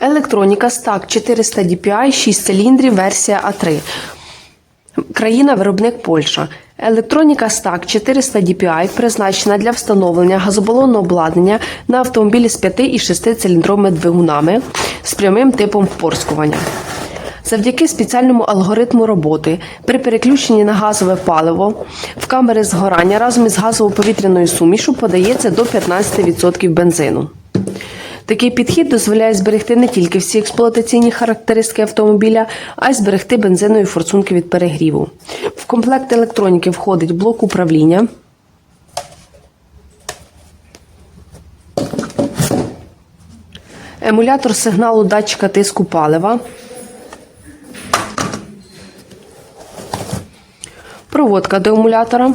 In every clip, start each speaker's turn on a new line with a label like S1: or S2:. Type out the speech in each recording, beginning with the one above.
S1: Електроніка Stack 400 DPI, 6 циліндрів, версія А3. Країна виробник Польща. Електроніка Stack 400 DPI призначена для встановлення газобалонного обладнання на автомобілі з 5 і 6 циліндровими двигунами з прямим типом впорскування. Завдяки спеціальному алгоритму роботи при переключенні на газове паливо в камери згорання разом із газово-повітряною сумішу подається до 15% бензину. Такий підхід дозволяє зберегти не тільки всі експлуатаційні характеристики автомобіля, а й зберегти бензинові форсунки від перегріву. В комплект електроніки входить блок управління. Емулятор сигналу датчика тиску палива. Проводка до емулятора.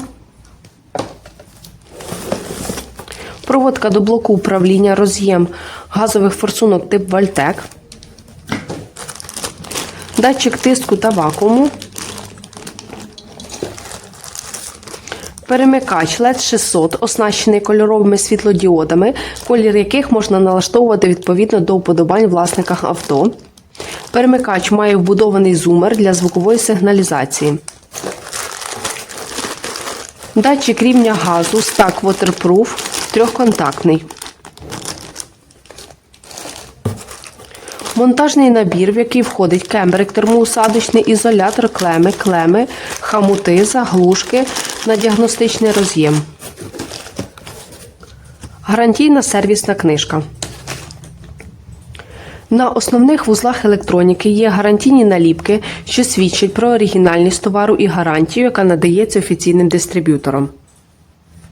S1: Проводка до блоку управління, роз'єм газових форсунок тип Вальтек. Датчик тиску та вакууму. Перемикач LED 600, оснащений кольоровими світлодіодами, колір яких можна налаштовувати відповідно до уподобань власника авто. Перемикач має вбудований зумер для звукової сигналізації. Датчик рівня газу Stack Waterproof трьохконтактний. Монтажний набір, в який входить кембрик термоусадочний, ізолятор, клеми, клеми, хамути, заглушки на діагностичний роз'єм. Гарантійна сервісна книжка. На основних вузлах електроніки є гарантійні наліпки, що свідчать про оригінальність товару і гарантію, яка надається офіційним дистриб'ютором.